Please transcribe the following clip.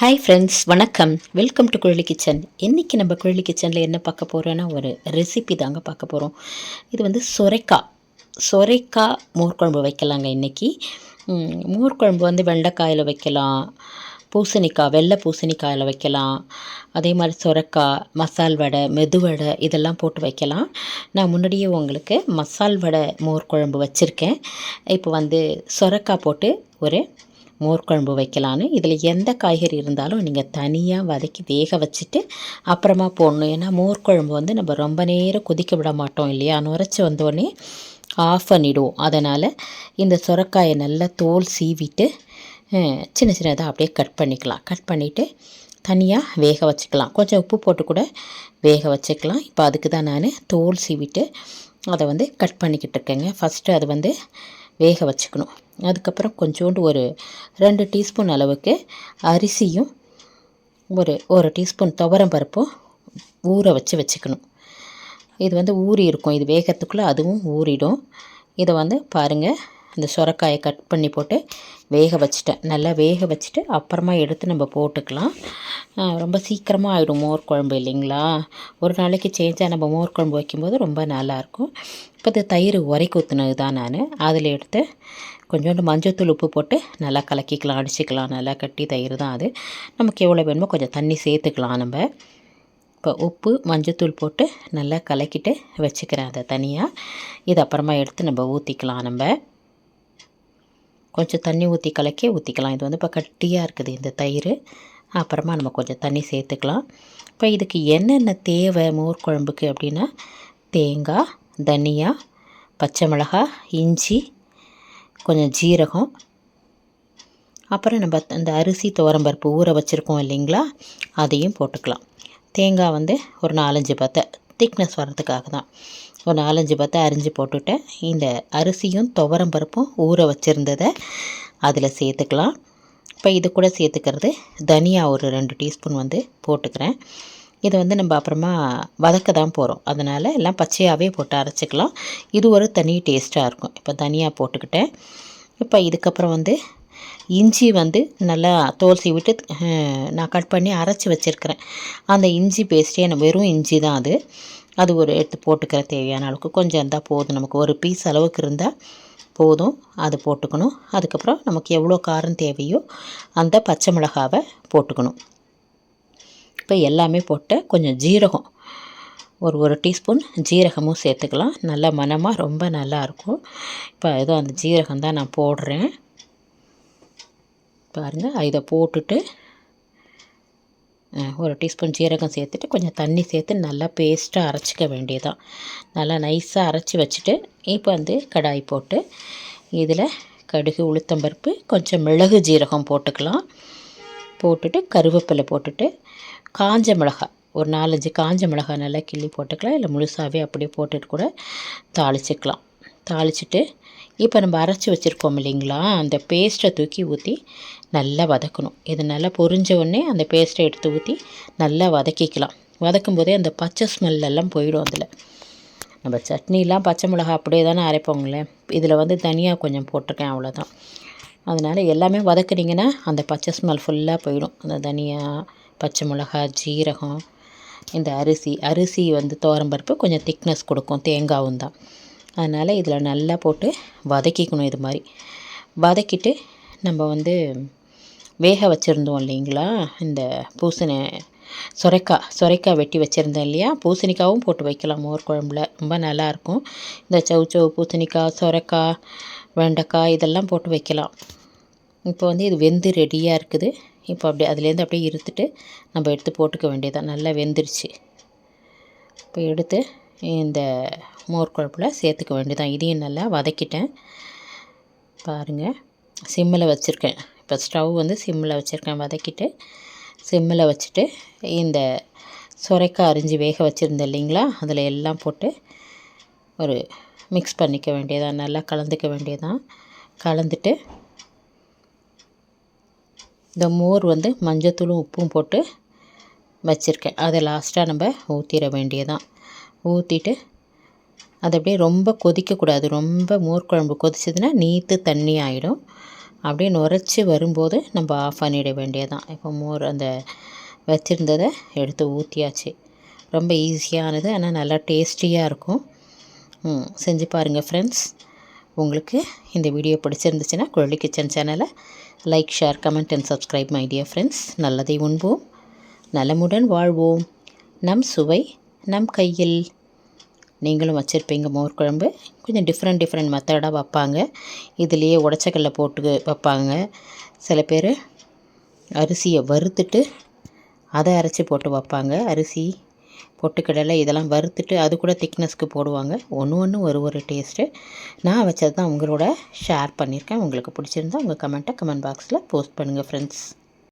Hi friends வணக்கம். Welcome to Kuzhali kitchen இன்றைக்கி நம்ம குழலி கிச்சனில் என்ன பார்க்க போகிறோன்னா ஒரு ரெசிபி தாங்க பார்க்க போகிறோம் இது வந்து சொரைக்காய் சொரைக்காய் மோர்க்குழம்பு வைக்கலாங்க இன்றைக்கி மோர்க்குழம்பு வந்து வெண்டைக்காயில் வைக்கலாம். பூசணிக்காய் வெள்ளை பூசணிக்காயில் வைக்கலாம். அதே மாதிரி சொரக்காய் மசால் வடை மெதுவடை இதெல்லாம் போட்டு வைக்கலாம். நான் முன்னாடியே உங்களுக்கு மசால் வடை மோர் குழம்பு வச்சுருக்கேன். இப்போ வந்து சொரக்காய் போட்டு ஒரு மோர்க்குழம்பு வைக்கலான்னு. இதில் எந்த காய்கறி இருந்தாலும் நீங்கள் தனியாக வதக்கி வேக வச்சுட்டு அப்புறமா போடணும். ஏன்னா மோர்க்குழம்பு வந்து நம்ம ரொம்ப நேரம் கொதிக்க விட மாட்டோம் இல்லையா? நுரைச்சி வந்தோடனே ஆஃப் பண்ணிவிடுவோம் அதனால் இந்த சுரக்காயை நல்லா தோல் சீவிட்டு சின்ன சின்னதாக அப்படியே கட் பண்ணிக்கலாம். கட் பண்ணிவிட்டு தனியாக வேக வச்சுக்கலாம். கொஞ்சம் உப்பு போட்டு கூட வேக வச்சுக்கலாம். இப்போ அதுக்கு தான் நான் தோல் சீவிட்டு அதை வந்து கட் பண்ணிக்கிட்டு இருக்கேங்க. ஃபஸ்ட்டு அது வந்து வேக வச்சுக்கணும். அதுக்கப்புறம் கொஞ்சோண்டு ஒரு ரெண்டு டீஸ்பூன் அளவுக்கு அரிசியும் ஒரு ஒரு டீஸ்பூன் துவரம் பருப்பும் ஊற வச்சு வச்சுக்கணும். இது வந்து ஊறி இருக்கும் இது வேகத்துக்குள்ளே அதுவும் ஊறிடும். இதை வந்து பாருங்கள் இந்த சுரக்காயை கட் பண்ணி போட்டு வேக வச்சுட்டேன். நல்லா வேக வச்சுட்டு அப்புறமா எடுத்து நம்ம போட்டுக்கலாம். ரொம்ப சீக்கிரமாக ஆகிடும் மோர் குழம்பு இல்லைங்களா? ஒரு நாளைக்கு சேஞ்சாக நம்ம மோர் குழம்பு வைக்கும்போது ரொம்ப நல்லாயிருக்கும். இப்போ இது தயிர் உரைக்கு ஊற்றுனது தான் நான். அதில் எடுத்து கொஞ்சோண்டு மஞ்சத்தூள் உப்பு போட்டு நல்லா கலக்கிக்கலாம் அடிச்சிக்கலாம். நல்லா கட்டி தயிர் தான் அது. நமக்கு எவ்வளோ வேணுமோ கொஞ்சம் தண்ணி சேர்த்துக்கலாம் நம்ம. இப்போ உப்பு மஞ்சத்தூள் போட்டு நல்லா கலக்கிட்டு வச்சுக்கிறேன் அதை தனியாக இது அப்புறமா எடுத்து நம்ம ஊற்றிக்கலாம் நம்ம. கொஞ்சம் தண்ணி ஊற்றி கலக்கி ஊற்றிக்கலாம் இது வந்து இப்போ கட்டியாக இருக்குது இந்த தயிர். அப்புறமா நம்ம கொஞ்சம் தண்ணி சேர்த்துக்கலாம். இப்போ இதுக்கு என்னென்ன தேவை மோர் குழம்புக்கு அப்படின்னா தேங்காய் தனியா பச்சை மிளகாய் இஞ்சி கொஞ்சம் ஜீரகம். அப்புறம் நம்ம இந்த அரிசி துவரம்பருப்பு ஊற வச்சுருக்கோம் இல்லைங்களா? அதையும் போட்டுக்கலாம். தேங்காய் வந்து ஒரு நாலஞ்சு பத்தை திக்னஸ் வர்றதுக்காக தான். ஒரு நாலஞ்சு பத்தை அரிஞ்சு போட்டுவிட்டேன் இந்த அரிசியும் துவரம் பருப்பும் ஊற வச்சுருந்ததை அதில் சேர்த்துக்கலாம். இப்போ இது கூட சேர்த்துக்கிறது தனியா ஒரு ரெண்டு டீஸ்பூன் வந்து போட்டுக்கிறேன். இதை வந்து நம்ம அப்புறமா வதக்க தான் போகிறோம் அதனால் எல்லாம் பச்சையாகவே போட்டு அரைச்சிக்கலாம். இது ஒரு தனி டேஸ்ட்டாக இருக்கும். இப்போ தனியாக போட்டுக்கிட்டேன். இப்போ இதுக்கப்புறம் வந்து இஞ்சி வந்து நல்லா தோல் விட்டு நான் கட் பண்ணி அரைச்சி வச்சுருக்கிறேன். அந்த இஞ்சி பேஸ்ட்டே எனக்கு வெறும் இஞ்சி தான் அது. அது ஒரு எடுத்து போட்டுக்கிற தேவையான அளவுக்கு. கொஞ்சம் இருந்தால் போதும். நமக்கு ஒரு பீஸ் அளவுக்கு இருந்தால் போதும். அது போட்டுக்கணும். அதுக்கப்புறம் நமக்கு எவ்வளோ காரம் தேவையோ அந்த பச்சை மிளகாவை போட்டுக்கணும். இப்போ எல்லாமே போட்டு கொஞ்சம் ஜீரகம் ஒரு ஒரு டீஸ்பூன் ஜீரகமும் சேர்த்துக்கலாம். நல்ல மனமாக ரொம்ப நல்லாயிருக்கும் இப்போ ஏதோ அந்த ஜீரகம் தான் நான் போடுறேன். பாருங்கள் இதை போட்டுட்டு ஒரு டீஸ்பூன் ஜீரகம் சேர்த்துட்டு கொஞ்சம் தண்ணி சேர்த்து நல்லா பேஸ்ட்டாக அரைச்சிக்க வேண்டியதான் நல்லா நைஸாக அரைச்சி வச்சுட்டு இப்போ வந்து கடாய் போட்டு இதில் கடுகு உளுத்தம்பருப்பு கொஞ்சம் மிளகு ஜீரகம் போட்டுக்கலாம். போட்டுட்டு கருவேப்பிலை போட்டுட்டு காஞ்ச மிளகாய் ஒரு நாலஞ்சு காஞ்ச மிளகாய் நல்லா கிள்ளி போட்டுக்கலாம். இல்லை முழுசாகவே அப்படியே போட்டுட்டு கூட தாளிச்சிக்கலாம். தாளிச்சிட்டு இப்போ நம்ம அரைச்சி வச்சுருக்கோம் இல்லைங்களா? அந்த பேஸ்ட்டை தூக்கி ஊற்றி நல்லா வதக்கணும். இது நல்லா பொரிஞ்ச உடனே அந்த பேஸ்ட்டை எடுத்து ஊற்றி நல்லா வதக்கிக்கலாம். வதக்கும் போதே அந்த பச்சை ஸ்மெல்லெல்லாம் போயிடும் அதில். நம்ம சட்னிலாம் பச்சை மிளகா அப்படியே தானே அரைப்போங்களேன். இதில் வந்து தனியாக கொஞ்சம் போட்டிருக்கேன் அவ்வளோதான் அதனால் எல்லாமே வதக்குனிங்கன்னா அந்த பச்சை ஸ்மெல் ஃபுல்லாக போயிடும். அந்த தனியாக பச்சை மிளகா ஜீரகம் இந்த அரிசி. அரிசி வந்து தோரம்பருப்பு கொஞ்சம் திக்னஸ் கொடுக்கும். தேங்காவும் தான். அதனால் இதில் நல்லா போட்டு வதக்கிக்கணும் இது மாதிரி. வதக்கிட்டு நம்ம வந்து வேக வச்சுருந்தோம் இல்லைங்களா? இந்த பூசணி சுரைக்காய் சுரைக்காய் வெட்டி வச்சுருந்தேன் இல்லையா? பூசணிக்காவும் போட்டு வைக்கலாம். மோர் குழம்புல ரொம்ப நல்லாயிருக்கும் இந்த சவு பூசணிக்காய் சுரைக்காய் வெண்டைக்காய் இதெல்லாம் போட்டு வைக்கலாம். இப்போ வந்து இது வெந்து ரெடியாக இருக்குது. இப்போ அப்படியே அதுலேருந்து அப்படியே இருத்துட்டு நம்ம எடுத்து போட்டுக்க வேண்டியதான் நல்லா வெந்துருச்சு. இப்போ எடுத்து இந்த மோர் குழம்புல சேர்த்துக்க வேண்டியதான் இதையும் நல்லா வதக்கிட்டேன். பாருங்கள் சிம்மில் வச்சுருக்கேன். இப்போ ஸ்டவ் வந்து சிம்மில் வச்சுருக்கேன். வதக்கிட்டு சிம்மில் வச்சுட்டு இந்த சுரைக்காய் அரிஞ்சு வேக வச்சுருந்தேன் இல்லைங்களா? அதில் எல்லாம் போட்டு ஒரு மிக்ஸ் பண்ணிக்க வேண்டியதான் நல்லா கலந்துக்க வேண்டியதான் கலந்துட்டு இந்த மோர் வந்து மஞ்சத்தூளும் உப்பும் போட்டு வச்சுருக்கேன். அதை லாஸ்ட்டாக நம்ம ஊற்றிட வேண்டியதான் ஊற்றிட்டு அது அப்படியே ரொம்ப கொதிக்கக்கூடாது. ரொம்ப மோர் குழம்பு கொதிச்சதுன்னா நீத்து தண்ணி ஆகிடும் அப்படியே நுரைச்சி வரும்போது நம்ம ஆஃப் பண்ணிட வேண்டியதான் இப்போ மோர் அந்த வச்சுருந்ததை எடுத்து ஊற்றியாச்சு ரொம்ப ஈஸியானது ஆனால் நல்லா டேஸ்டியாக இருக்கும். செஞ்சு பாருங்கள் ஃப்ரெண்ட்ஸ் உங்களுக்கு இந்த வீடியோ பிடிச்சிருந்துச்சுன்னா குழலி கிச்சன் சேனலை like share comment and subscribe my dear friends நல்லதை உண்போம். நலமுடன் வாழ்வோம். நம் சுவை நம் கையில். நீங்களும் வச்சுருப்பீங்க மோர் குழம்பு. கொஞ்சம் டிஃப்ரெண்ட் டிஃப்ரெண்ட் மெத்தடாக வைப்பாங்க. இதுலேயே உடச்சக்கல்ல போட்டு வைப்பாங்க. சில பேர் அரிசியை வறுத்துட்டு அதை அரைச்சி போட்டு வைப்பாங்க. அரிசி பொட்டுக்கடலை இதெல்லாம் வறுத்துட்டு அது கூட திக்னஸ்க்கு போடுவாங்க. ஒன்று ஒன்று ஒரு ஒரு டேஸ்ட்டு நான் வச்சது தான் உங்களோட ஷேர் பண்ணியிருக்கேன். உங்களுக்கு பிடிச்சிருந்தா உங்கள் கமெண்ட்டை கமெண்ட் பாக்ஸில் போஸ்ட் பண்ணுங்கள் ஃப்ரெண்ட்ஸ்